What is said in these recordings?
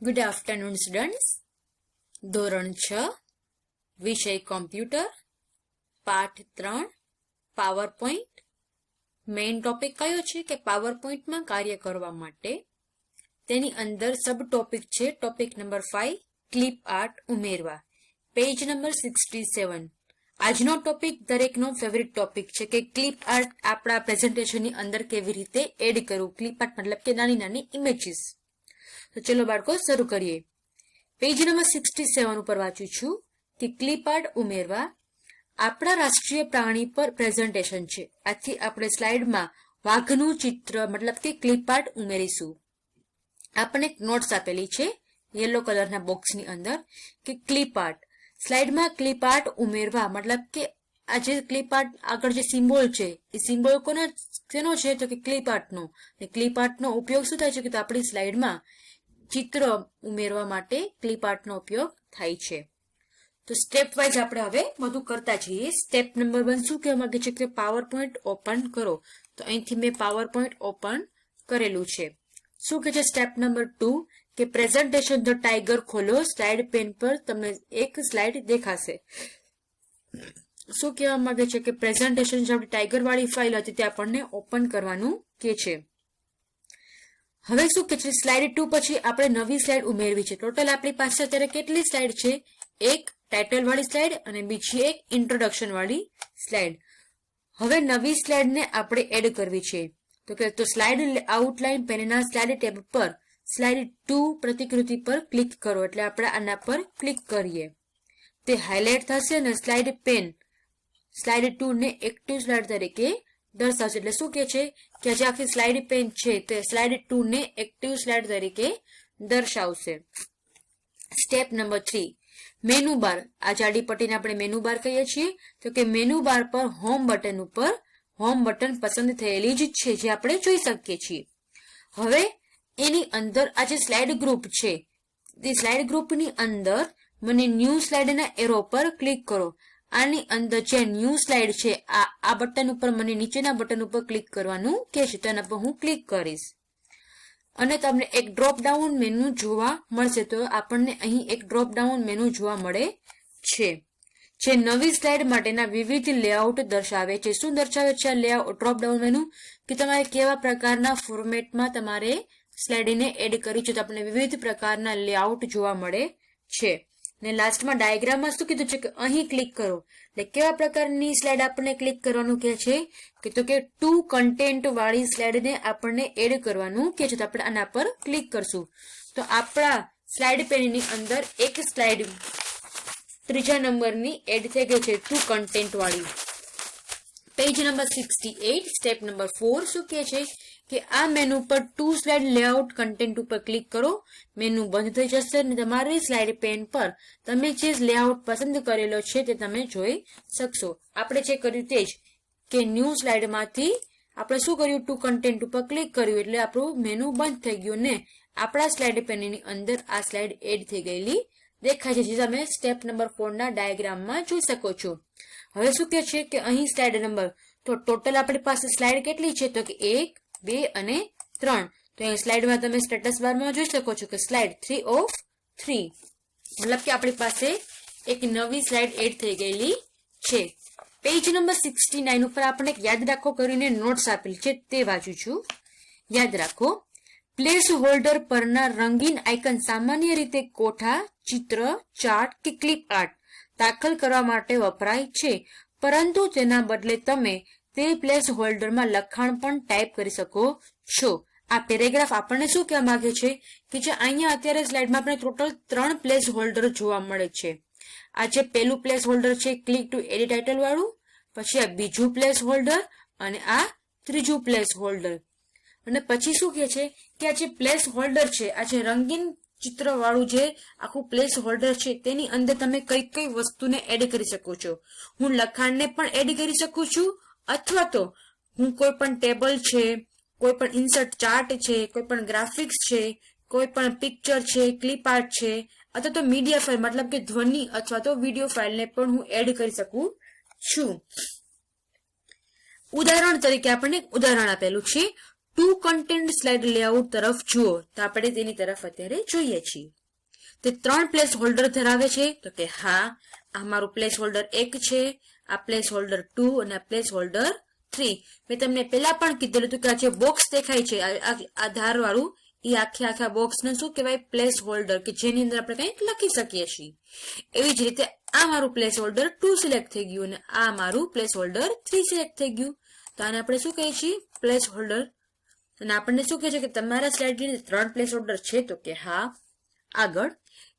Good afternoon students ધોરણ છ, વિષય કોમ્પ્યુટર પાઠ ત્રણ પાવર પોઈન્ટ મેઇન ટોપિક કયો છે કે પાવર પોઈન્ટમાં કાર્ય કરવા માટે? તેની અંદર સબ ટોપિક છે topic number five clip art ઉમેરવા. પેજ નંબર સિક્સટી સેવન આજનો ટોપિક દરેકનો ફેવરિટ ટોપિક છે કે ક્લિપ આર્ટ આપણા પ્રેઝન્ટેશનની અંદર કેવી રીતે એડ કરવું? ક્લિપ આર્ટ મતલબ કે નાની નાની ઇમેજીસ તો ચલો બાળકો, શરૂ કરીએ. પેજ નંબર સિક્સટી સેવન ઉપર વાંચું છું. કે ક્લિપ આર્ટ ઉમેરવા. આપણા રાષ્ટ્રીય પ્રાણી પર પ્રેઝન્ટેશન છે. આથી આપણે સ્લાઇડમાં વાઘનું ચિત્ર, મતલબ કે ક્લિપ આર્ટ ઉમેરીશું. આપણને એક નોટ્સ આપેલી છે યલો કલરના બોક્સની અંદર, કે ક્લિપ આર્ટ સ્લાઇડમાં ક્લિપ આર્ટ ઉમેરવા, મતલબ કે આ જે ક્લિપ આર્ટ આગળ જે સિમ્બોલ છે, એ સિમ્બોલ કોનો, શેનો છે? તો કે ક્લિપ આર્ટનો ને ક્લિપ આર્ટનો ઉપયોગ શું થાય છે? કે આપણી સ્લાઇડમાં ચિત્ર ઉમેરવા માટે ક્લિપ આર્ટનો ઉપયોગ થાય છે. તો સ્ટેપ વાઇઝ આપણે હવે બધું કરતા જઈએ. સ્ટેપ નંબર વન શું કહેવા માંગે છે? કે પાવર પોઈન્ટ ઓપન કરો. તો અહીંથી મેં પાવર પોઈન્ટ ઓપન કરેલું છે. શું કે છે સ્ટેપ નંબર ટુ કે પ્રેઝન્ટેશન ધ ટાઈગર ખોલો. સ્લાઇડ પેન પર તમને એક સ્લાઇડ દેખાશે. શું કહેવા માંગે છે? કે પ્રેઝન્ટેશન જે આપણી ટાઈગર વાળી ફાઇલ હતી તે આપણને ઓપન કરવાનું કે છે. હવે શું કે છે? સ્લાઇડ ટુ પછી આપણે નવી સ્લાઇડ ઉમેરવી છે. ટોટલ આપણી પાસે અત્યારે કેટલી સ્લાઇડ છે? એક ટાઇટલ વાળી સ્લાઇડ અને બીજી એક ઇન્ટ્રોડક્શન વાળી સ્લાઇડ હવે નવી સ્લાઇડને આપણે એડ કરવી છે. તો કે તો સ્લાઇડ આઉટલાઇન પેનના સ્લાઇડ ટેબ પર સ્લાઇડ ટુ પ્રતિકૃતિ પર ક્લિક કરો. એટલે આપણે આના પર ક્લિક કરીએ. તે હાઇલાઇટ થશે અને સ્લાઇડ પેન સ્લાઇડ ટુ ને એક્ટિવ સ્લાઇડ તરીકે દર્શાવશે એટલે શું કે છે કે જે આખી સ્લાઇડ પેન છે તે સ્લાઇડ ટુ ને એક્ટિવ સ્લાઇડ તરીકે દર્શાવશે. Step number three menu bar આ જાડી પટ્ટીને આપણે મેનુ બાર કહીએ છીએ. તો કે મેનુ બાર પર હોમ બટન ઉપર હોમ બટન પસંદ થયેલી જ છે જે આપણે જોઈ શકીએ છીએ. હવે એની અંદર આ જે સ્લાઇડ ગ્રુપ છે, તે સ્લાઇડ ગ્રુપની અંદર મને ન્યૂ સ્લાઇડના એરો પર ક્લિક કરો. આની અંદર જે ન્યૂ સ્લાઇડ છે, આ આ બટન ઉપર મને નીચેના બટન ઉપર ક્લિક કરવાનું કે છે તેના પર હું ક્લિક કરીશ. અને તમને એક ડ્રોપ ડાઉન મેનુ જોવા મળશે. તો આપણને અહીં એક ડ્રોપ ડાઉન મેનુ જોવા મળે છે. જે નવી સ્લાઇડ માટેના વિવિધ લેઆઉટ દર્શાવે છે. શું દર્શાવે છે આ લેઆઉટ ડ્રોપ ડાઉન મેનુ કે તમારે કેવા પ્રકારના ફોર્મેટમાં તમારે સ્લાઇડને એડ કરી છે. તો આપણને વિવિધ પ્રકારના લેઆઉટ જોવા મળે છે. ને લાસ્ટમાં ડાયગ્રામમાં શું કીધું છે કે અહીં ક્લિક કરો. એટલે કેવા પ્રકારની સ્લાઇડ આપણને ક્લિક કરવાનું કે છે? કે તો કે ટુ કન્ટેન્ટ વાળી સ્લાઇડને આપણને એડ કરવાનું કે છે. તો આપણે આના પર ક્લિક કરશું. તો આપણા સ્લાઇડ પેનની અંદર એક સ્લાઇડ ત્રીજા નંબરની એડ થઈ ગઈ છે ટુ કન્ટેન્ટ વાળી. Page number sixty eight step number four શું કહે છે? કે આ મેનુ પર ટુ સ્લાઇડ લેઆઉટ કન્ટેન્ટ ઉપર ક્લિક કરો. મેનુ બંધ થઈ જશે અને તમારી સ્લાઇડ પેન પર તમે જે લેઆઉટ પસંદ કરેલો છે તે તમે જોઈ શકશો. આપણે જે કર્યું તે જ કે ન્યૂ સ્લાઇડમાંથી આપણે શું કર્યું? ટુ કન્ટેન્ટ ઉપર ક્લિક કર્યું એટલે આપણું મેનુ બંધ થઈ ગયું ને આપણા સ્લાઇડ પેનની અંદર આ સ્લાઇડ એડ થઈ ગયેલી દેખાય છે, જે તમે સ્ટેપ નંબર ફોરના ડાયાગ્રામમાં જોઈ શકો છો. હવે શું કે છે કે અહીં સ્લાઇડ નંબર તો ટોટલ આપણી પાસે સ્લાઇડ કેટલી છે? તો કે એક બે અને ત્રણ. તો અહીં સ્લાઇડમાં તમે સ્ટેટસ બારમાં જોઈ શકો છો કે સ્લાઇડ થ્રી ઓફ થ્રી મતલબ કે આપણી પાસે એક નવી સ્લાઇડ એડ થઈ ગયેલી છે. પેજ નંબર સિક્સટી નાઇન ઉપર આપણે યાદ રાખો કરીને નોટ્સ આપેલ છે તે વાંચું છું. યાદ રાખો. પ્લેસ હોલ્ડર પરના રંગીન આઇકન સામાન્ય રીતે કોઠા, ચિત્ર ચાર્ટ કે ક્લિપ આર્ટ દાખલ કરવા માટે વપરાય છે. પરંતુ તેના બદલે તમે તે પ્લેસ હોલ્ડરમાં લખાણ પણ ટાઈપ કરી શકો છો. આ પેરેગ્રાફ આપણને શું કહેવા માંગે છે? કે જે અહીંયા અત્યારે સ્લાઇડમાં આપણે ટોટલ ત્રણ પ્લેસ હોલ્ડર જોવા મળે છે. આ જે પહેલું પ્લેસ હોલ્ડર છે ક્લિક ટુ એડિટ ટાઇટલ વાળું, પછી આ બીજું પ્લેસ હોલ્ડર અને આ ત્રીજું પ્લેસ હોલ્ડર અને પછી શું કહે છે? કે આ જે પ્લેસ હોલ્ડર છે, આ જે રંગીન ચિત્ર વાળું જે આખું પ્લેસ હોલ્ડર છે, તેની અંદર તમે કઈ કઈ વસ્તુને એડ કરી શકો છો. હું લખાણને પણ એડ કરી શકું છું અથવા તો હું કોઈ પણ ટેબલ છે, કોઈ પણ ઇન્સર્ટ ચાર્ટ છે, કોઈ પણ ગ્રાફિક્સ છે, કોઈ પણ પિક્ચર છે, ક્લિપ આર્ટ છે, અથવા તો મીડિયા ફાઇલ, મતલબ કે ધ્વનિ અથવા તો વીડિયો ફાઇલને પણ હું એડ કરી શકું છું. ઉદાહરણ તરીકે આપણને ઉદાહરણ આપેલું છે, ટુ કન્ટેન્ટ સ્લાઇડ લેઆઉટ તરફ જુઓ. તો આપણે તેની તરફ અત્યારે જોઈએ છીએ. તે ત્રણ પ્લેસ હોલ્ડર ધરાવે છે. તો કે હા, આ મારું પ્લેસ હોલ્ડર એક છે. આ પ્લેસ હોલ્ડર ટુ અને આ પ્લેસ હોલ્ડર થ્રી મેં તમને પહેલા પણ કીધેલું હતું કે આ જે બોક્સ દેખાય છે, આ- આ આ વાળું એ આખે આખા બોક્સને શું કહેવાય? પ્લેસ હોલ્ડર કે જેની અંદર આપણે કંઈક લખી શકીએ છીએ. એવી જ રીતે આ મારું પ્લેસ હોલ્ડર ટુ સિલેક્ટ થઈ ગયું અને આ મારું પ્લેસ હોલ્ડર થ્રી સિલેક્ટ થઈ ગયું. તો આને આપણે શું કહીએ છીએ? પ્લેસ હોલ્ડર અને આપણને શું કહે છે કે તમારા સ્લાઇડની ત્રણ પ્લેસ હોલ્ડર છે, તો કે હા. આગળ.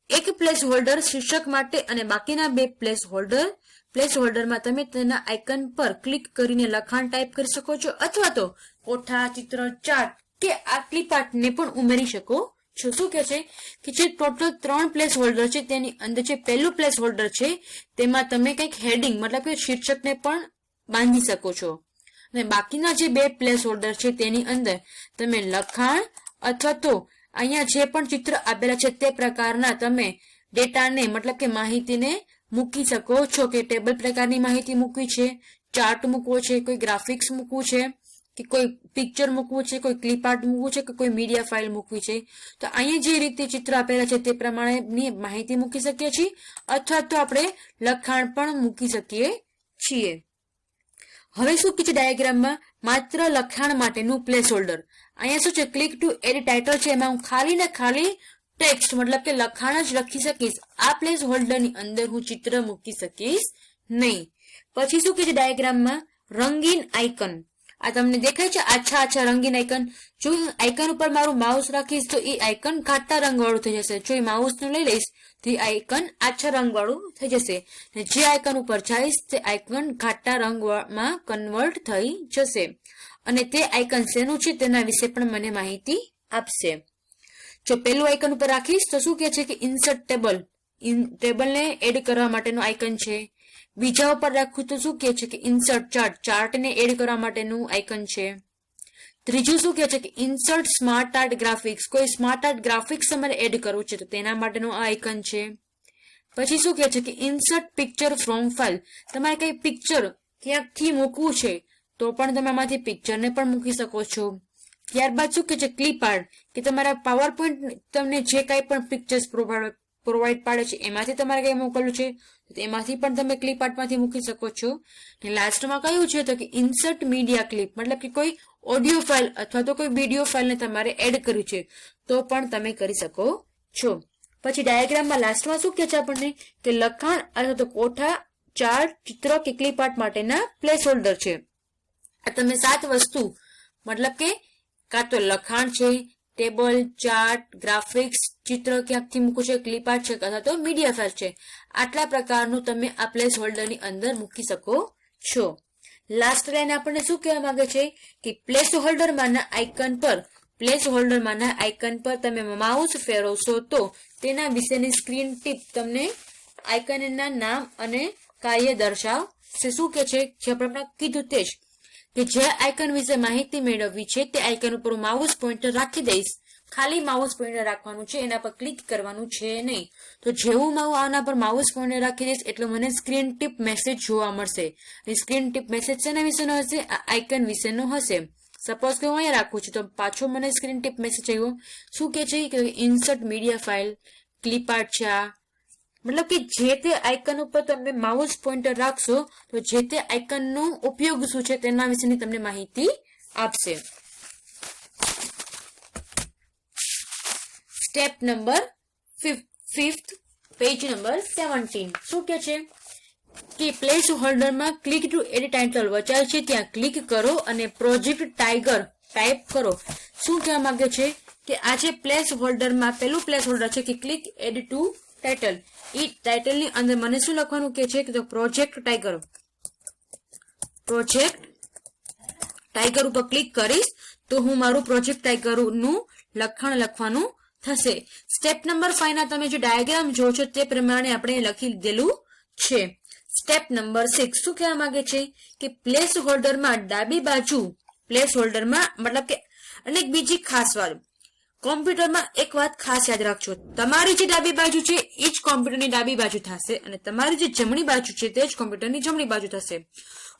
એક પ્લેસ હોલ્ડર શીર્ષક માટે અને બાકીના બે પ્લેસ હોલ્ડર પ્લેસ હોલ્ડરમાં તમે તેના આઇકન પર ક્લિક કરીને લખાણ ટાઈપ કરી શકો છો અથવા તો કોઠા, ચિત્ર ચાર્ટ કે આટલી પાર્ટને પણ ઉમેરી શકો છો. શું કે છે? કે જે ટોટલ ત્રણ પ્લેસ હોલ્ડર છે, તેની અંદર જે પહેલું પ્લેસ હોલ્ડર છે, તેમાં તમે કંઈક હેડિંગ મતલબ કે શીર્ષકને પણ બાંધી શકો છો. અને બાકીના જે બે પ્લેસ હોલ્ડર છે, તેની અંદર તમે લખાણ અથવા તો અહીંયા જે પણ ચિત્ર આપેલા છે, તે પ્રકારના તમે ડેટાને મતલબ કે માહિતીને મૂકી શકો છો કે ટેબલ પ્રકારની માહિતી મૂકવી છે, ચાર્ટ મૂકવો છે, કોઈ ગ્રાફિક્સ મૂકવું છે, કે કોઈ પિક્ચર મૂકવું છે, કોઈ ક્લિપ આર્ટ મૂકવું છે કે કોઈ મીડિયા ફાઇલ મૂકવી છે. તો અહીંયા જે રીતે ચિત્ર આપેલા છે તે પ્રમાણેની માહિતી મૂકી શકીએ છીએ, અથવા તો આપણે લખાણ પણ મૂકી શકીએ છીએ. હવે શું કીધું ડાયાગ્રામમાં? માત્ર લખાણ માટેનું પ્લેસ હોલ્ડર અહીંયા શું છે? ક્લિક ટુ એડ ટાઇટલ છે. એમાં હું ખાલી ને ખાલી ટેક્સ્ટ મતલબ કે લખાણ જ લખી શકીશ. આ પ્લેસ હોલ્ડરની અંદર હું ચિત્ર મૂકી શકીશ નહીં. પછી શું કે છે ડાયાગ્રામમાં રંગીન આઇકન આ તમને દેખાય છે? આછા આછા રંગીન આઇકન જો આઇકન ઉપર મારું માઉસ રાખીશ તો એ આઇકન ઘાટા રંગવાળું થઈ જશે. જો એ માઉસનું લઈ લઈશ તો એ આઇકન આછા રંગવાળું થઈ જશે. ને જે આઇકન ઉપર જઈશ તે આઇકન ઘાટા રંગમાં કન્વર્ટ થઈ જશે. અને તે આઇકન શેનું છે તેના વિશે પણ મને માહિતી આપશે. જો પેલું આઇકન ઉપર રાખીશ, તો શું કહે છે કે ઇન્સર્ટ ટેબલ ટેબલને એડ કરવા માટેનું આઇકન છે. બીજા ઉપર રાખું તો શું કહે છે કે ઇન્સર્ટ ચાર્ટ ચાર્ટને એડ કરવા માટેનું આઇકન છે. ત્રીજું શું કહે છે કે ઇન્સર્ટ સ્માર્ટ આર્ટ ગ્રાફિક્સ કોઈ સ્માર્ટ આર્ટ ગ્રાફિક્સ તમારે એડ કરવું છે, તો તેના માટેનું આ આઇકન છે. પછી શું કહે છે કે ઇન્સર્ટ પિક્ચર ફ્રોમ ફાઇલ તમારે કઈ પિક્ચર ક્યાંકથી મૂકવું છે, તો પણ તમે આમાંથી પિક્ચરને પણ મૂકી શકો છો. ત્યારબાદ શું કે છે? ક્લિપ આર્ટ કે તમારા પાવર પોઈન્ટ તમને જે કાંઈ પણ પિક્ચર્સ પ્રોવાઈડ પાડે છે, એમાંથી તમારે કઈ મોકલવું છે? એમાંથી પણ તમે ક્લિપ આર્ટમાંથી મૂકી શકો છો. અને લાસ્ટમાં કયું છે તો કે ઇન્સર્ટ મીડિયા ક્લિપ મતલબ કે કોઈ ઓડિયો ફાઇલ અથવા તો કોઈ વીડિયો ફાઇલને તમારે એડ કર્યું છે, તો પણ તમે કરી શકો છો. પછી ડાયાગ્રામમાં લાસ્ટમાં શું કહે છે આપણને? કે લખાણ અથવા તો કોઠા, ચાર ચિત્ર કે ક્લિપ આર્ટ માટેના પ્લેસ હોલ્ડર છે. આ તમે સાત વસ્તુ, મતલબ કે કાં તો લખાણ છે, ટેબલ, ચાર્ટ, ગ્રાફિક્સ, ચિત્ર ક્યાંકથી મૂકવું છે ક્લિપ આર્ટ છે અથવા તો મીડિયા ફેર છે. આટલા પ્રકારનું તમે આ પ્લેસ હોલ્ડરની અંદર મૂકી શકો છો. લાસ્ટ લાઈન આપણને શું કહેવા માંગે છે? કે પ્લેસ હોલ્ડરમાંના આઇકન પર, પ્લેસ હોલ્ડરમાંના આઇકન પર તમે માઉસ ફેરવશો તો તેના વિશેની સ્ક્રીન ટીપ તમને આઇકનના નામ અને કાર્ય દર્શાવશે. શું કે છે? જે આપણે કીધું તે જ. કે જે આઇકન વિશે માહિતી મેળવવી છે, તે આઇકન ઉપર હું માઉસ પોઈન્ટર રાખી દઈશ. ખાલી માઉસ પોઈન્ટર રાખવાનું છે, એના પર ક્લિક કરવાનું છે નહીં. તો જેવું હું આના પર માઉસ પોઈન્ટર રાખી દઈશ, એટલે મને સ્ક્રીન ટીપ મેસેજ જોવા મળશે. સ્ક્રીન ટીપ મેસેજ શેના વિશેનો હશે? આઇકન વિશેનો હશે. સપોઝ કે હું અહીંયા રાખું છું, તો પાછો મને સ્ક્રીન ટીપ મેસેજ આવ્યો. શું કે છે? કે insert media file clip art છે આ. મતલબ કે જે તે આઇકન ઉપર તમે માઉસ પોઇન્ટર રાખશો, તો જે તે આઇકનનો ઉપયોગ શું છે તેના વિશેની તમને માહિતી આપશે. Step number fifth page number seventeen શું કે છે? કે પ્લેસ હોલ્ડરમાં ક્લિક ટુ એડ ટાઇટલ વચાય છે, ત્યાં ક્લિક કરો અને પ્રોજેક્ટ ટાઈગર ટાઈપ કરો. શું કહેવા માંગે છે? કે આ જે પ્લેસ હોલ્ડરમાં પેલું પ્લેસ હોલ્ડર છે કે ક્લિક એડ ટુ ટાઇટલ એ ટાઇટલની અંદર મને શું લખવાનું કે છે કે પ્રોજેક્ટ ટાઈગર પ્રોજેક્ટ ટાઈગર ઉપર ક્લિક કરીશ, તો હું મારું પ્રોજેક્ટ ટાઈગરનું લખાણ લખવાનું થશે. સ્ટેપ નંબર ફાઈવ ના તમે જે ડાયાગ્રામ જો છો તે પ્રમાણે આપણે લખી લીધેલું છે. સ્ટેપ નંબર સિક્સ શું કહેવા માંગે છે? કે પ્લેસ હોલ્ડરમાં ડાબી બાજુ પ્લેસ હોલ્ડરમાં મતલબ કે અને બીજી ખાસ વાત કોમ્પ્યુટરમાં એક વાત ખાસ યાદ રાખજો. તમારી જે ડાબી બાજુ છે, એ જ કોમ્પ્યુટરની ડાબી બાજુ થશે અને તમારી જે જમણી બાજુ છે, તે જ કોમ્પ્યુટરની જમણી બાજુ થશે.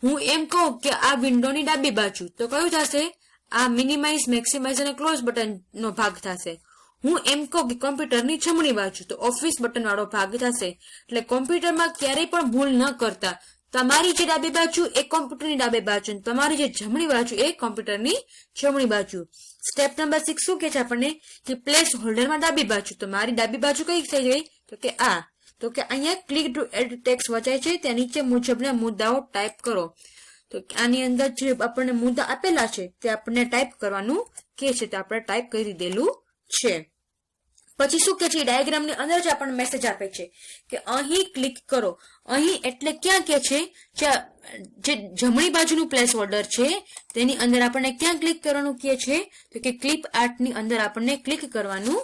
હું એમ કહું કે આ વિન્ડોની ડાબી બાજુ. તો કયું થશે? આ મિનિમાઇઝ, મેક્સિમાઇઝ અને ક્લોઝ બટન નો ભાગ થશે. હું એમ કહું કે કોમ્પ્યુટરની જમણી બાજુ, તો ઓફિસ બટન વાળો ભાગ થશે. એટલે કોમ્પ્યુટરમાં ક્યારેય પણ ભૂલ ન કરતા. તમારી જે ડાબી બાજુ, એ કોમ્પ્યુટરની ડાબી બાજુ તમારી જે જમણી બાજુ, એ કોમ્પ્યુટરની જમણી બાજુ. સ્ટેપ નંબર સિક્સ શું કે છે આપણને? કે પ્લેસ હોલ્ડરમાં ડાબી બાજુ. તો મારી ડાબી બાજુ કઈ થઈ ગઈ? તો કે આ. તો કે અહીંયા ક્લિક ટુ એડ ટેક્સ વચાય છે. ત્યાં નીચે મુજબના મુદ્દાઓ ટાઈપ કરો. તો આની અંદર જે આપણને મુદ્દા આપેલા છે, તે આપણને ટાઈપ કરવાનું કે છે. તે આપણે ટાઈપ કરી દેલું છે. પછી શું કે છે? ડાયાગ્રામની અંદર જ આપણને મેસેજ આપે છે કે અહીં ક્લિક કરો. અહીં એટલે ક્યાં કે છે? જે જમણી બાજુનું પ્લેસ ઓર્ડર છે, તેની અંદર આપણને ક્યાં ક્લિક કરવાનું કહે છે? તો કે ક્લિપ આર્ટની અંદર આપણને ક્લિક કરવાનું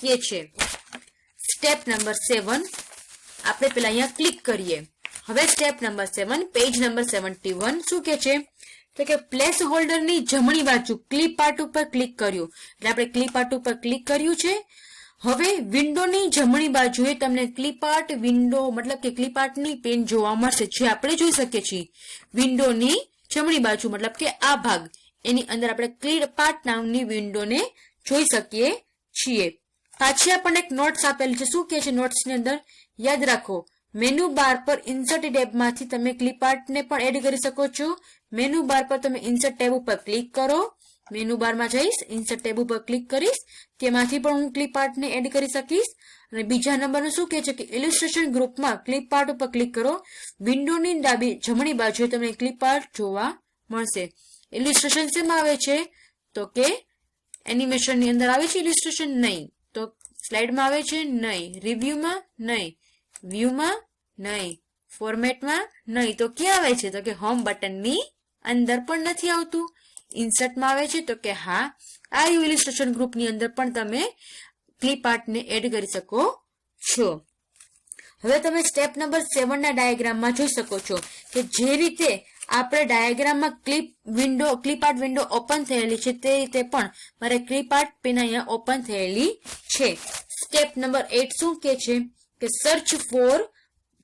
કહે છે. સ્ટેપ નંબર સેવન આપણે પેલા અહીંયા ક્લિક કરીએ. હવે step number seven page number seventy one શું કે છે? તો કે પ્લેસ હોલ્ડરની જમણી બાજુ ક્લિપ આર્ટ ઉપર ક્લિક કર્યું. એટલે આપણે ક્લિપ આર્ટ ઉપર ક્લિક કર્યું છે. હવે વિન્ડોની જમણી બાજુએ તમને ક્લિપાર્ટ વિન્ડો મતલબ કે ક્લિપાર્ટની પેન જોવા મળશે, જે આપણે જોઈ શકીએ છીએ. વિન્ડોની જમણી બાજુ, મતલબ કે આ ભાગ. એની અંદર આપણે ક્લિપાર્ટ નામની વિન્ડોને જોઈ શકીએ છીએ. પાછી આપણને એક નોટ્સ આપેલી છે. શું કે છે નોટ્સની અંદર? યાદ રાખો મેનુ બાર પર ઇન્સર્ટ ટેબમાંથી તમે ક્લિપાર્ટને પણ એડ કરી શકો છો. મેનુ બાર પર તમે ઇન્સર્ટ ટેબ ઉપર ક્લિક કરો. મેનુ બારમાં જઈશ ઇન્સર્ટ ટેબ ઉપર ક્લિક કરીશ, તેમાંથી પણ હું ક્લિપ આર્ટને એડ કરી શકીશ. અને બીજા નંબરનું શું કહે છે કે ઇલિસ્ટ્રેશન ગ્રુપમાં ક્લિપ આર્ટ ઉપર ક્લિક કરો. વિન્ડોની ડાબી જમણી બાજુએ તમને ક્લિપ આર્ટ જોવા મળશે. ઇલિસ્ટ્રેશન શેમાં આવે છે? તો કે એનિમેશનની અંદર આવે છે ઇલિસ્ટ્રેશન નહીં. તો સ્લાઇડમાં આવે છે નહીં. રિવ્યુમાં નહીં. વ્યૂમાં નહીં. ફોર્મેટમાં નહીં. તો ક્યાં આવે છે? તો કે હોમ બટનની અંદર પણ નથી આવતું. ઇન્સર્ટમાં આવે છે તો કે હા, આ ઇલિસ્ટ્રેશન ગ્રુપની અંદર પણ તમે ક્લિપ આર્ટને એડ કરી શકો છો. હવે તમે સ્ટેપ નંબર સેવનના ડાયાગ્રામમાં જોઈ શકો છો કે જે રીતે આપણે ડાયાગ્રામમાં clip window, clip art window open થયેલી છે તે રીતે પણ મારે ક્લિપ આર્ટ પેન અહીંયા ઓપન થયેલી છે. સ્ટેપ નંબર એટ શું કે છે કે search for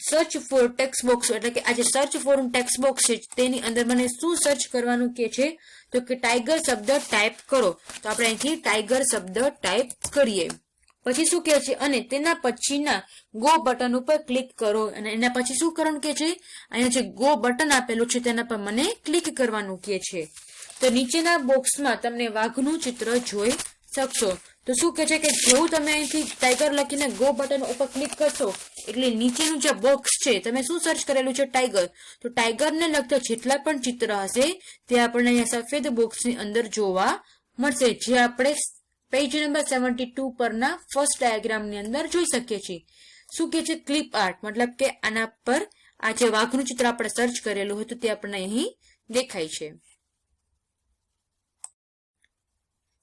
search for text box એટલે કે આ જે સર્ચ ફોર ટેક્સ્ટ બોક્સ છે તેની અંદર મને શું સર્ચ કરવાનું કે છે તો કે ટાઈગર શબ્દ ટાઈપ કરો. તો આપણે અહીંથી ટાઈગર શબ્દ ટાઈપ કરીએ. પછી શું કહે છે? અને તેના પછીના ગો બટન ઉપર ક્લિક કરો. અને એના પછી શું કરવાનું કે છે? અહીંયા જે ગો બટન આપેલું છે તેના પર મને ક્લિક કરવાનું કે છે. તો નીચેના બોક્સમાં તમને વાઘનું ચિત્ર જોઈ શકશો. તો શું કે છે કે જેવું તમે અહીંથી ટાઈગર લખીને ગો બટન ઉપર ક્લિક કરશો એટલે નીચેનું જે બોક્સ છે, તમે શું સર્ચ કરેલું છે ટાઈગર તો ટાઈગરને લગતા જેટલા પણ ચિત્ર હશે, તે આપણને અહીંયા સફેદ બોક્સની અંદર જોવા મળશે, જે આપણે પેજ નંબર સેવન્ટી પરના ફર્સ્ટ ડાયાગ્રામની અંદર જોઈ શકીએ છીએ. શું કે છે ક્લિપ આર્ટ મતલબ કે આના પર આ જે વાઘનું ચિત્ર આપણે સર્ચ કરેલું હતું, તે આપણને અહીં દેખાય છે.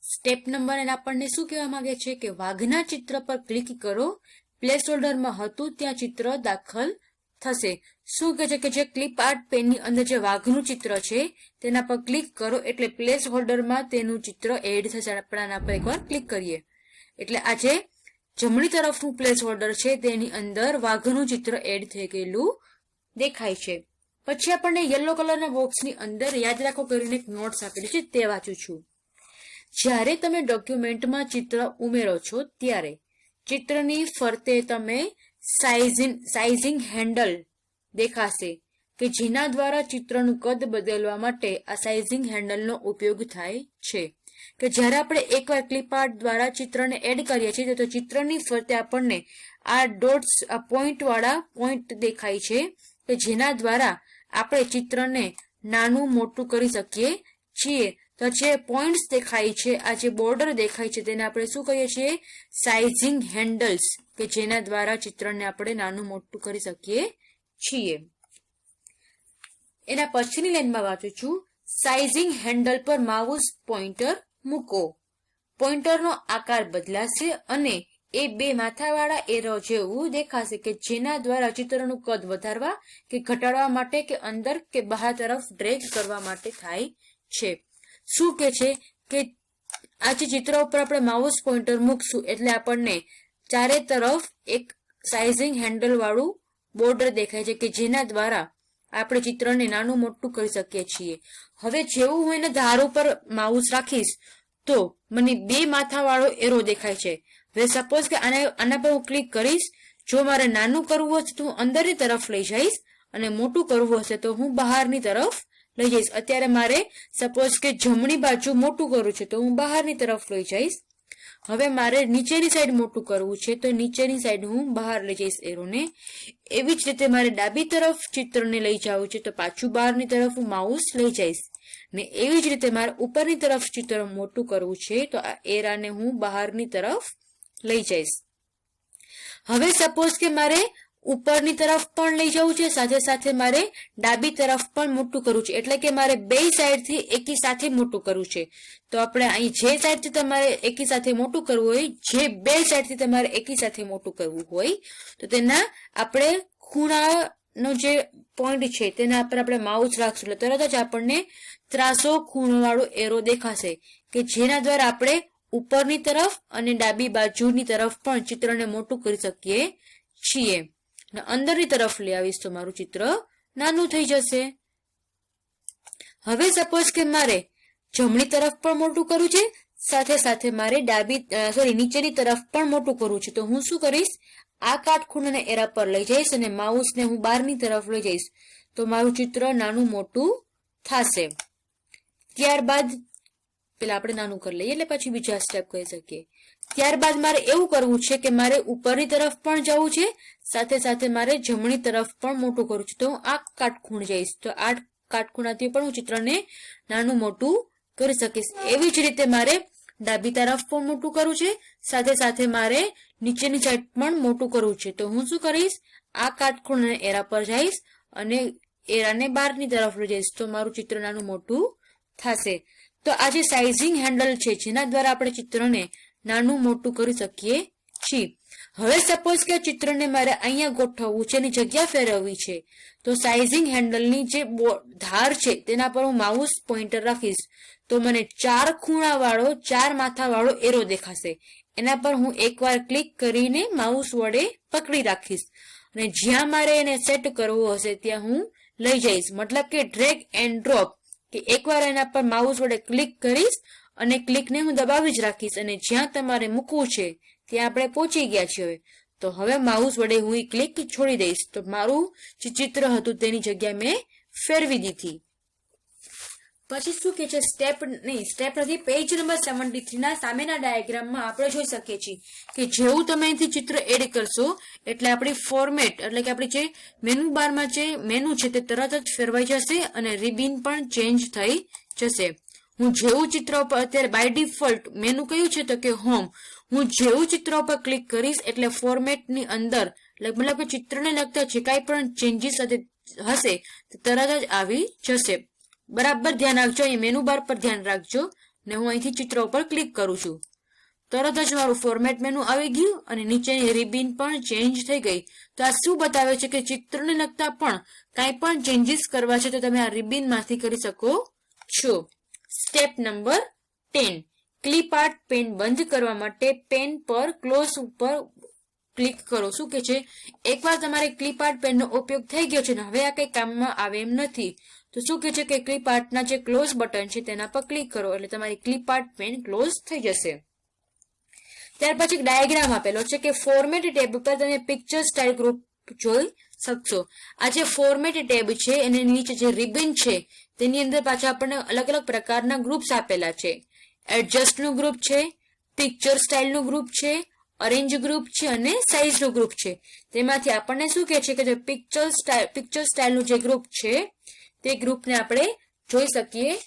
સ્ટેપ નંબર એને આપણને શું કહેવા માંગે છે? કે વાઘના ચિત્ર પર ક્લિક કરો પ્લેસ હોલ્ડરમાં હતું, ત્યાં ચિત્ર દાખલ થશે. શું કહે છે કે જે ક્લિપ આર્ટ પેનની અંદર જે વાઘનું ચિત્ર છે, તેના પર ક્લિક કરો એટલે પ્લેસ હોલ્ડરમાં તેનું ચિત્ર એડ થશે. આપણે પર એકવાર ક્લિક કરીએ. એટલે આ જે જમણી તરફનું પ્લેસ હોલ્ડર છે, તેની અંદર વાઘનું ચિત્ર એડ થઈ ગયેલું દેખાય છે. પછી આપણને યલો કલરના બોક્સની અંદર યાદ રાખો કરીને એક નોટ્સ આપેલી છે, તે વાંચું છું. જ્યારે તમે ડોક્યુમેન્ટમાં ચિત્ર ઉમેરો છો, ત્યારે ચિત્રની ફરતે તમે સાઇઝિંગ સાઇઝિંગ હેન્ડલ દેખાશે કે જેના દ્વારા ચિત્રનું કદ બદલવા માટે આ સાઇઝિંગ હેન્ડલનો ઉપયોગ થાય છે. કે જ્યારે આપણે એકવાર ક્લિપ આર્ટ દ્વારા ચિત્રને એડ કરીએ છીએ, તો ચિત્રની ફરતે આપણને આ ડોટ્સ આ પોઈન્ટ વાળા પોઈન્ટ દેખાય છે કે જેના દ્વારા આપણે ચિત્રને નાનું, મોટું કરી શકીએ છીએ. તો જે પોઈન્ટ્સ દેખાય છે, આ જે બોર્ડર દેખાય છે, તેને આપણે શું કહીએ છીએ? સાઇઝિંગ હેન્ડલ્સ કે જેના દ્વારા ચિત્રને આપણે નાનું મોટું કરી શકીએ છીએ. એના પછીની લાઈનમાં વાંચું છું. સાઇઝિંગ હેન્ડલ પર માઉસ પોઇન્ટર મૂકો. પોઇન્ટરનો આકાર બદલાશે અને એ બે માથાવાળા એરો જેવું દેખાશે કે જેના દ્વારા ચિત્રનું કદ વધારવા કે ઘટાડવા માટે કે અંદર કે બહાર તરફ ડ્રેગ કરવા માટે થાય છે. શું કે છે કે આ જે ચિત્ર ઉપર આપણે માઉસ પોઇન્ટર મૂકશું એટલે આપણને ચારે તરફ એક સાઇઝિંગ હેન્ડલ વાળું બોર્ડર દેખાય છે કે જેના દ્વારા આપણે ચિત્રને નાનું મોટું કરી શકીએ છીએ. હવે જેવું હું એને ધાર ઉપર માઉસ રાખીશ, તો મને બે માથાવાળો એરો દેખાય છે. હવે સપોઝ કે આને, આના પર હું ક્લિક કરીશ, જો મારે નાનું કરવું હશે તો હું અંદરની તરફ લઈ જઈશ અને મોટું કરવું હશે તો હું બહારની તરફ લઈ જઈશ. અત્યારે મારે સપોઝ કે જમણી બાજુ મોટું કરવું છે, તો હું બહારની તરફ લઈ જઈશ. હવે મારે નીચેની સાઈડ મોટું કરવું છે, તો નીચેની સાઈડ હું બહાર લઈ જઈશ એરોને. એવી જ રીતે મારે ડાબી તરફ ચિત્રને લઈ જવું છે, તો પાછું બહારની તરફ હું માઉસ લઈ જઈશ. ને એવી જ રીતે મારે ઉપરની તરફ ચિત્ર મોટું કરવું છે, તો આ એરાને હું બહારની તરફ લઈ જઈશ. હવે સપોઝ કે મારે ઉપરની તરફ પણ લઈ જવું છે, સાથે સાથે મારે ડાબી તરફ પણ મોટું કરવું છે. એટલે કે મારે બે સાઈડથી એકી સાથે મોટું કરવું છે. તો આપણે અહીં જે સાઈડથી તમારે એકી સાથે મોટું કરવું હોય, જે બે સાઈડથી તમારે એકી સાથે મોટું કરવું હોય, તો તેના આપણે ખૂણાનો જે પોઈન્ટ છે, તેના પર આપણે માઉસ રાખશું. એટલે તરત જ આપણને ત્રાસો ખૂણોવાળો એરો દેખાશે કે જેના દ્વારા આપણે ઉપરની તરફ અને ડાબી બાજુની તરફ પણ ચિત્રને મોટું કરી શકીએ છીએ. અને અંદરની તરફ લઈ આવીશ તો મારું ચિત્ર નાનું થઈ જશે. હવે સપોઝ કે મારે જમણી તરફ પણ મોટું કરવું છે, સાથે સાથે મારે ડાબી સોરી નીચેની તરફ પણ મોટું કરવું છે. તો હું શું કરીશ? આ કાટખૂણને એરા પર લઈ જઈશ અને માઉસને હું બહારની તરફ લઈ જઈશ. તો મારું ચિત્ર નાનું મોટું થશે. ત્યારબાદ પેલા આપણે નાનું કરી લઈએ, એટલે પછી બીજા સ્ટેપ કહી શકીએ. ત્યારબાદ મારે એવું કરવું છે કે મારે ઉપરની તરફ પણ જવું છે, સાથે સાથે મારે જમણી તરફ પણ મોટું કરવું છે. તો હું આ કાટખૂણ જઈશ. તો આ કાટખૂણાથી પણ હું ચિત્રને નાનું મોટું કરી શકીશ. એવી જ રીતે મારે ડાબી તરફ પણ મોટું કરવું છે, સાથે સાથે મારે નીચેની સાઈડ પણ મોટું કરવું છે. તો હું શું કરીશ? આ કાટખૂણાને એરા પર જઈશ અને એરાને બહારની તરફ લઈ જઈશ. તો મારું ચિત્ર નાનું મોટું થશે. તો આ જે સાઇઝિંગ હેન્ડલ છે, જેના દ્વારા આપણે ચિત્રને નાનું મોટું કરી શકીએ છીએ. હવે સપોઝ કે ચિત્રને મારે અહીંયા ગોઠવવું છે, એની જગ્યા ફેરવવી છે, તો સાઇઝિંગ હેન્ડલની જે ધાર છે, તેના પર હું માઉસ પોઇન્ટર રાખીશ, તો મને ચાર ખૂણાવાળો, ચાર માથાવાળો એરો દેખાશે. એના પર હું એકવાર ક્લિક કરીને માઉસ વડે પકડી રાખીશ. અને જ્યાં મારે એને સેટ કરવો હશે, ત્યાં હું લઈ જઈશ. મતલબ કે ડ્રેગ એન્ડ ડ્રોપ કે એકવાર એના પર માઉસ વડે ક્લિક કરીશ અને ક્લિકને હું દબાવી જ રાખીશ અને જ્યાં તમારે મૂકવું છે, ત્યાં આપણે પહોંચી ગયા છીએ હવે. તો હવે માઉસ વડે હું એ ક્લિક છોડી દઈશ. તો મારું જે ચિત્ર હતું તેની જગ્યા મેં ફેરવી દીધી. પછી શું કે છે સ્ટેપ નહીં સ્ટેપ નથી પેજ નંબર સેવન્ટી થ્રીના સામેના ડાયાગ્રામમાં આપણે જોઈ શકીએ છીએ કે જેવું તમે અહીંથી ચિત્ર એડ કરશો, એટલે આપણી ફોર્મેટ એટલે કે આપણી જે મેનુ બારમાં જે મેનુ છે તે તરત જ ફેરવાઈ જશે અને રિબિન પણ ચેન્જ થઈ જશે. હું જેવું ચિત્ર ઉપર અત્યારે બાય ડિફોલ્ટ મેનુ કયું છે તો કે હોમ હું જેવું ચિત્ર ઉપર ક્લિક કરીશ એટલે ફોર્મેટની અંદર મતલબ કે ચિત્રને લગતા જે કાંઈ પણ ચેન્જીસ હશે તરત જ આવી જશે. બરાબર ધ્યાન રાખજો અહીં મેનુ બાર પર ધ્યાન રાખજો, ને હું અહીંથી ચિત્ર ઉપર ક્લિક કરું છું. તરત જ મારું ફોર્મેટ મેનુ આવી ગયું અને નીચેની રિબિન પણ ચેન્જ થઈ ગઈ. તો આ શું બતાવે છે કે ચિત્રને લગતા પણ કાંઈ પણ ચેન્જીસ કરવા છે તો તમે આ રિબિનમાંથી કરી શકો છો. Step number ten clip art pane બંધ કરવા માટે પેન પર ક્લોઝ ઉપર ક્લિક કરો. શું કે છે? એકવાર તમારે ક્લિપ આર્ટ પેનનો ઉપયોગ થઈ ગયો છે હવે આ કંઈ કામમાં આવે એમ નથી. તો શું કે છે કે ક્લિપ આર્ટના જે ક્લોઝ બટન છે તેના પર ક્લિક કરો એટલે તમારી ક્લિપ આર્ટ પેન ક્લોઝ થઈ જશે. ત્યાર પછી એક ડાયાગ્રામ આપેલો છે કે ફોર્મેટ ટેબ ઉપર તમે પિક્ચર સ્ટાઇલ ગ્રુપ જોઈ શકશો. આ જે ફોર્મેટ ટેબ છે, એની નીચે જે રિબન છે, તેની અંદર પાછા આપણને અલગ અલગ પ્રકારના ગ્રુપ્સ આપેલા છે. એડજસ્ટનું ગ્રુપ છે પિક્ચર સ્ટાઇલનું ગ્રુપ છે અરેન્જ ગ્રુપ છે અને સાઇઝનું ગ્રુપ છે. તેમાંથી આપણને શું કહે છે કે જે પિક્ચર સ્ટાઇલ પિક્ચર સ્ટાઇલનું જે ગ્રુપ છે, તે ગ્રુપને આપણે જોઈ શકીએ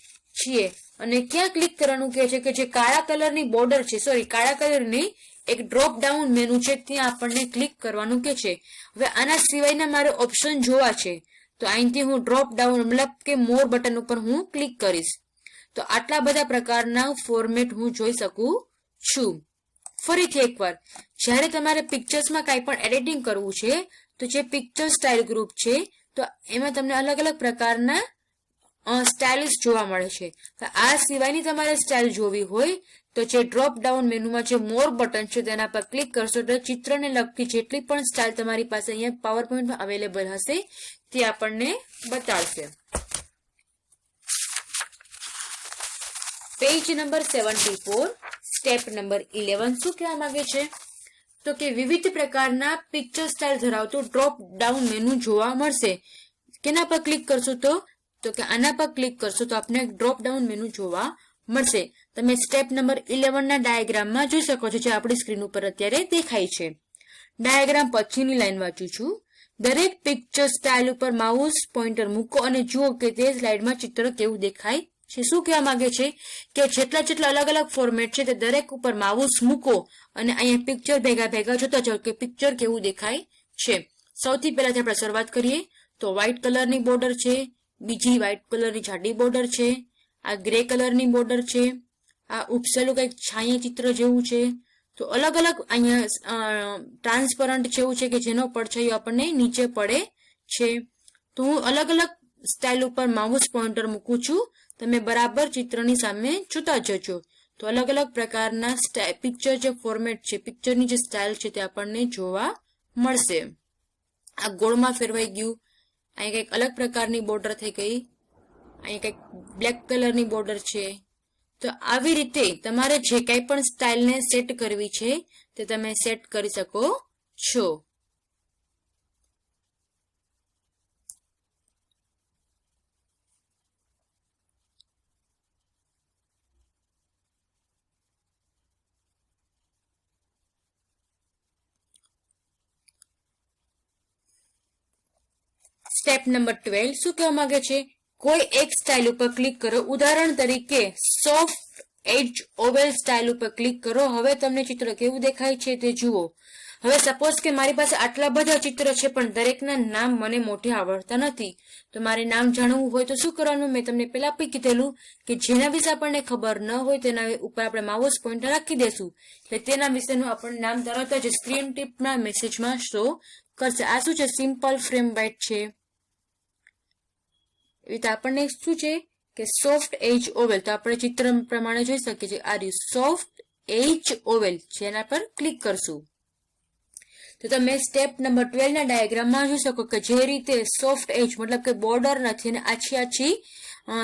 છીએ. અને ક્યાં ક્લિક કરવાનું કહે છે કે જે કાળા કલરની બોર્ડર છે સોરી કાળા કલરની એક ડ્રોપ ડાઉન મેનુ છે, ત્યાં આપણને ક્લિક કરવાનું કે છે. હવે આના સિવાયના મારે ઓપ્શન જોવા છે. તો અહીંથી હું ડ્રોપ ડાઉન મતલબ કે મોર બટન ઉપર હું ક્લિક કરીશ. તો આટલા બધા પ્રકારના ફોર્મેટ હું જોઈ શકું છું. ફરીથી એકવાર, જ્યારે તમારે પિક્ચર્સમાં કાંઈ પણ એડિટિંગ કરવું છે, તો જે પિક્ચર સ્ટાઇલ ગ્રુપ છે, તો એમાં તમને અલગ અલગ પ્રકારના સ્ટાઇલિશ જોવા મળે છે. આ સિવાયની તમારે સ્ટાઇલ જોવી હોય તો જે ડ્રોપ ડાઉન મેનુમાં જે મોર બટન છે તેના પર ક્લિક કરશો તો ચિત્રને લગતી જેટલી પણ સ્ટાઇલ તમારી પાસે અહીંયા પાવર પોઈન્ટમાં અવેલેબલ હશે, તે આપણને બતાવશે. Page number seventy four step number eleven શું કહેવા માંગે છે? તો કે વિવિધ પ્રકારના પિક્ચર સ્ટાઇલ ધરાવતું ડ્રોપ ડાઉન મેનુ જોવા મળશે. કેના પર ક્લિક કરશો તો? તો કે આના પર ક્લિક કરશો તો આપને ડ્રોપ ડાઉન મેનુ જોવા મળશે. તમે સ્ટેપ નંબર ઇલેવન ના ડાયાગ્રામમાં જોઈ શકો છો, જે આપણી સ્ક્રીન ઉપર અત્યારે દેખાય છે. ડાયાગ્રામ પછીની લાઈન વાંચું છું. દરેક પિક્ચર સ્ટાઇલ ઉપર માઉસ પોઇન્ટર મૂકો અને જુઓ કે તે સ્લાઇડમાં ચિત્ર કેવું દેખાય છે. શું કહેવા માંગે છે? કે જેટલા જેટલા અલગ અલગ ફોર્મેટ છે તે દરેક ઉપર માઉસ મૂકો અને અહીંયા પિક્ચર ભેગા ભેગા જોતા જાઓ કે પિક્ચર કેવું દેખાય છે. સૌથી પહેલાથી આપણે શરૂઆત કરીએ તો વ્હાઇટ કલરની બોર્ડર છે, બીજી વ્હાઇટ કલરની જાડી બોર્ડર છે આ ગ્રે કલરની બોર્ડર છે, આ ઉપસેલું કંઈક છાંય ચિત્ર જેવું છે, તો અલગ અલગ અહીંયા ટ્રાન્સપરન્ટ જેવું છે કે જેનો પડછાયો આપણને નીચે પડે છે. તો હું અલગ અલગ સ્ટાઇલ ઉપર માઉસ પોઇન્ટર મૂકું છું, તમે બરાબર ચિત્રની સામે જોતા જજો. તો અલગ અલગ પ્રકારના પિક્ચર જે ફોર્મેટ છે, પિક્ચરની જે સ્ટાઇલ છે તે આપણને જોવા મળશે. આ ગોળમાં ફેરવાઈ ગયું. અહીં કંઈક અલગ પ્રકારની બોર્ડર થઈ ગઈ. અહીં કંઈક બ્લેક કલરની બોર્ડર છે. તો આવી રીતે તમારે જે કંઈ પણ સ્ટાઇલને સેટ કરવી છે, તે તમે સેટ કરી શકો છો. સ્ટેપ નંબર ટ્વેલ્વ શું કહેવા માંગે છે? કોઈ એક સ્ટાઇલ ઉપર ક્લિક કરો. ઉદાહરણ તરીકે સોફ્ટ એજ ઓવેલ સ્ટાઇલ ઉપર ક્લિક કરો. હવે તમને ચિત્ર કેવું દેખાય છે તે જુઓ. હવે સપોઝ કે મારી પાસે આટલા બધા ચિત્ર છે, પણ દરેકના નામ મને મોઢે આવડતા નથી. તો મારે નામ જાણવું હોય તો શું કરવાનું? મેં તમને પેલા પણ કીધેલું કે જેના વિશે આપણને ખબર ન હોય તેના ઉપર આપણે માઉસ પોઈન્ટર રાખી દેશું. એટલે તેના વિશેનું આપણને નામ તરત જ સ્ક્રીન ટીપના મેસેજમાં શો કરશે. આ શું છે? સિમ્પલ ફ્રેમ બાઇટ છે. એવી રીતે આપણને શું છે કે સોફ્ટ એજ ઓવેલ તો આપણે ચિત્ર પ્રમાણે જોઈ શકીએ છીએ. આ રહ્યું સોફ્ટ એજ ઓવેલ જેના પર ક્લિક કરશું. તો તમે સ્ટેપ નંબર ટ્વેલ્વ ના ડાયાગ્રામમાં જોઈ શકો કે જે રીતે સોફ્ટ એજ મતલબ કે બોર્ડર નથી અને આછી આછી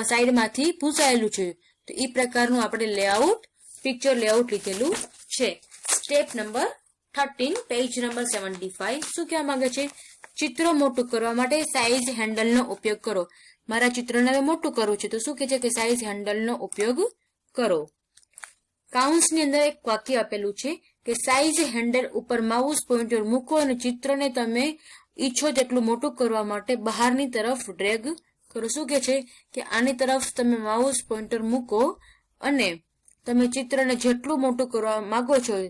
સાઈડમાંથી ભૂસાયેલું છે. તો એ પ્રકારનું આપણે લેઆઉટ પિક્ચર લેઆઉટ લીધેલું છે. Step number thirteen page number seventy five શું કહેવા માંગે છે? ચિત્ર મોટું કરવા માટે સાઇઝ હેન્ડલનો ઉપયોગ કરો. મારા ચિત્રને હવે મોટું કરવું છે, તો શું કહે છે કે સાઇઝ હેન્ડલનો ઉપયોગ કરો? કાઉન્સની અંદર એક વાક્ય આપેલું છે કે સાઇઝ હેન્ડલ ઉપર માઉસ પોઇન્ટર મૂકો અને ચિત્રને તમે ઈચ્છો તેટલું મોટું કરવા માટે બહારની તરફ ડ્રેગ કરો. શું કે છે? કે આની તરફ તમે માઉસ પોઇન્ટર મૂકો અને તમે ચિત્રને જેટલું મોટું કરવા માંગો છો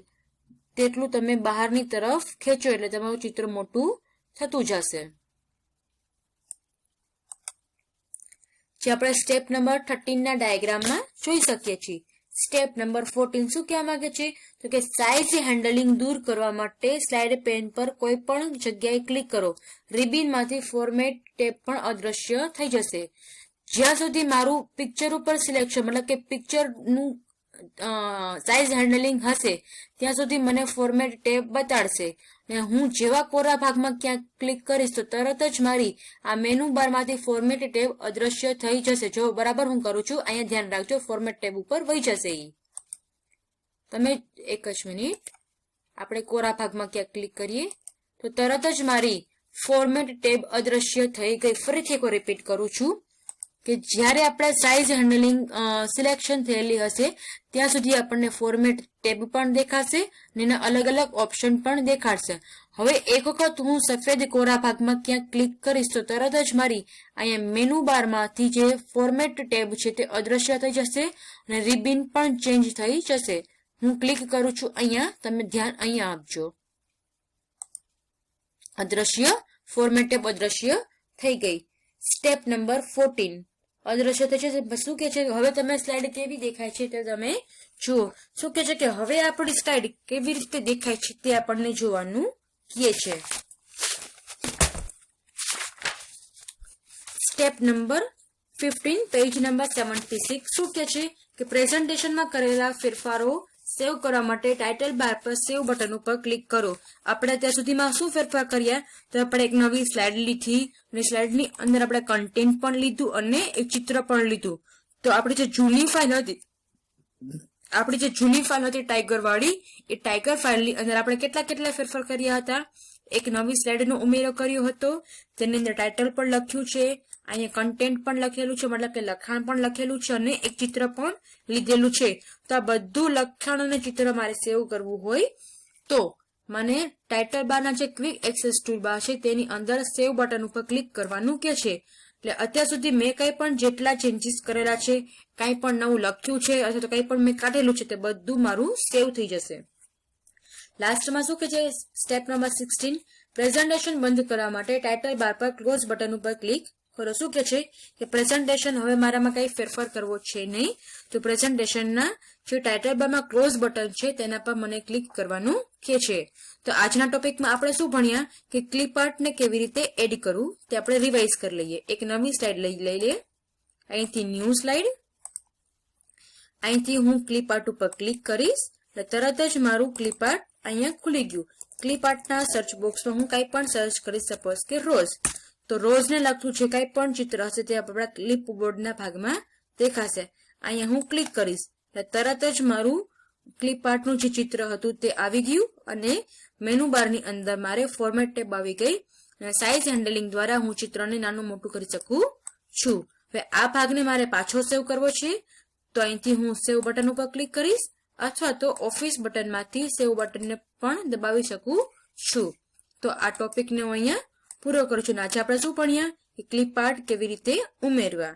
તેટલું તમે બહારની તરફ ખેંચો એટલે તમારું ચિત્ર મોટું થતું જશે. જે આપણે સ્ટેપ નંબર થર્ટીનના ડાયાગ્રામમાં જોઈ શકીએ છીએ. સ્ટેપ નંબર ફોર્ટીન શું કહેવા માંગે છે? તો કે સાઇઝ હેન્ડલિંગ દૂર કરવા માટે સ્લાઇડ પેન પર કોઈ પણ જગ્યાએ ક્લિક કરો. રિબિનમાંથી ફોર્મેટ ટેપ પણ અદ્રશ્ય થઈ જશે. જ્યાં સુધી મારું પિક્ચર ઉપર સિલેક્શન મતલબ કે પિક્ચરનું સાઇઝ હેન્ડલિંગ હશે, ત્યાં સુધી મને ફોર્મેટ ટેપ બતાડશે. અને હું જેવા કોરા ભાગમાં ક્યાંક ક્લિક કરીશ તો તરત જ મારી આ મેનુ બારમાંથી ફોર્મેટ ટેબ અદ્રશ્ય થઈ જશે. જો બરાબર હું કરું છું, અહીંયા ધ્યાન રાખજો ફોર્મેટ ટેબ ઉપર વહી જશે એ તમે એક જ મિનિટ, આપણે કોરા ભાગમાં ક્યાંક ક્લિક કરીએ, તો તરત જ મારી ફોર્મેટ ટેબ અદ્રશ્ય થઈ ગઈ. ફરીથી એક રિપીટ કરું છું. કે જ્યારે આપણે સાઇઝ હેન્ડલિંગ સિલેક્શન થયેલી હશે, ત્યાં સુધી આપણને ફોર્મેટ ટેબ પણ દેખાશે અને એના અલગ અલગ ઓપ્શન પણ દેખાડશે. હવે એક વખત હું સફેદ કોરા ભાગમાં ક્યાંક ક્લિક કરીશ તો તરત જ મારી અહીંયા મેનુ બારમાંથી જે ફોર્મેટ ટેબ છે તે અદ્રશ્ય થઈ જશે અને રિબિન પણ ચેન્જ થઈ જશે. હું ક્લિક કરું છું અહીંયા, તમે ધ્યાન અહીંયા આપજો. અદ્રશ્ય ફોર્મેટ ટેબ અદ્રશ્ય થઈ ગઈ. સ્ટેપ નંબર ફોર્ટીન અદ્રશ્ય થઈ છે શું કે છે હવે તમે સ્લાઇડ કેવી દેખાય છે તે તમે જુઓ. શું કે છે કે હવે આપણી સ્લાઇડ કેવી રીતે દેખાય છે તે આપણને જોવાનું કહે છે. Step number fifteen page number seventy six શું કે છે કે પ્રેઝન્ટેશનમાં કરેલા ફેરફારો સેવ કરવા માટે ટાઇટલ બાર પર સેવ બટન ઉપર ક્લિક કરો. આપણે અત્યાર સુધીમાં શું ફેરફાર કર્યા? તો આપણે એક નવી સ્લાઇડ લીધી અને સ્લાઇડની અંદર આપણે કન્ટેન્ટ પણ લીધું અને એક ચિત્ર પણ લીધું. તો આપણી જે જૂની ફાઇલ હતી, આપણી જે જૂની ફાઇલ હતી ટાઈગર વાળી, એ ટાઈગર ફાઇલની અંદર આપણે કેટલા કેટલા ફેરફાર કર્યા હતા? એક નવી સ્લાઇડનો ઉમેરો કર્યો હતો તેની અંદર ટાઇટલ પણ લખ્યું છે અહીંયા કન્ટેન્ટ પણ લખેલું છે, મતલબ કે લખાણ પણ લખેલું છે અને એક ચિત્ર પણ લીધેલું છે. તો આ બધું લખાણ અને ચિત્ર મારે સેવ કરવું હોય તો મને ટાઇટલ બારના જે ક્વિક એક્સેસ ટૂલ બાર છે, તેની અંદર સેવ બટન ઉપર ક્લિક કરવાનું કે છે. એટલે અત્યાર સુધી મેં કંઈ પણ જેટલા ચેન્જીસ કરેલા છે, કંઈ પણ નવું લખ્યું છે, અથવા તો કંઈ પણ મેં કાઢેલું છે, તે બધું મારું સેવ થઈ જશે. લાસ્ટમાં શું કે છે? સ્ટેપ નંબર સિક્સટીન પ્રેઝન્ટેશન બંધ કરવા માટે ટાઇટલ બાર પર ક્લોઝ બટન ઉપર ક્લિક કરો શું કે છે? કે પ્રેઝન્ટેશન હવે મારામાં કંઈ ફેરફાર કરવો છે નહીં. તો પ્રેઝન્ટેશનના જે ટાઇટલ બારમાં ક્લોઝ બટન છે, તેના પર મને ક્લિક કરવાનું કે છે. તો આજના ટોપિકમાં આપણે શું ભણ્યા? કે ક્લિપ આર્ટને કેવી રીતે એડ કરવું? તે આપણે રિવાઇઝ કરી લઈએ. એક નવી સ્લાઇડ લઈ લઈ લઈએ. અહીંથી ન્યૂ સ્લાઇડ અહીંથી હું ક્લિપ આર્ટ ઉપર ક્લિક કરીશ. એટલે તરત જ મારું ક્લિપ આર્ટ અહીંયા ખુલી ગયું. ક્લિપ આર્ટના સર્ચ બોક્સમાં હું કંઈ પણ સર્ચ કરી સપોઝ કે રોઝ તો રોઝને લગતું જે કાંઈ પણ ચિત્ર હશે તે આપણા ક્લિપ બોર્ડના ભાગમાં દેખાશે. અહીંયા હું ક્લિક કરીશ. એટલે તરત જ મારું ક્લિપ આર્ટનું જે ચિત્ર હતું તે આવી ગયું અને મેનુ બારની અંદર મારે ફોર્મેટ ટેબ આવી ગઈ. સાઇઝ હેન્ડલિંગ દ્વારા હું ચિત્રને નાનું મોટું કરી શકું છું. હવે આ ભાગને મારે પાછો સેવ કરવો છે. તો અહીંથી હું સેવ બટન ઉપર ક્લિક કરીશ અથવા તો ઓફિસ બટનમાંથી સેવ બટનને પણ દબાવી શકું છું. તો આ ટોપિકને હું અહીંયા પૂરો કરું છું આજે આપણે શું ભણ્યા ક્લિપ પાર્ટ કેવી રીતે ઉમેરવા?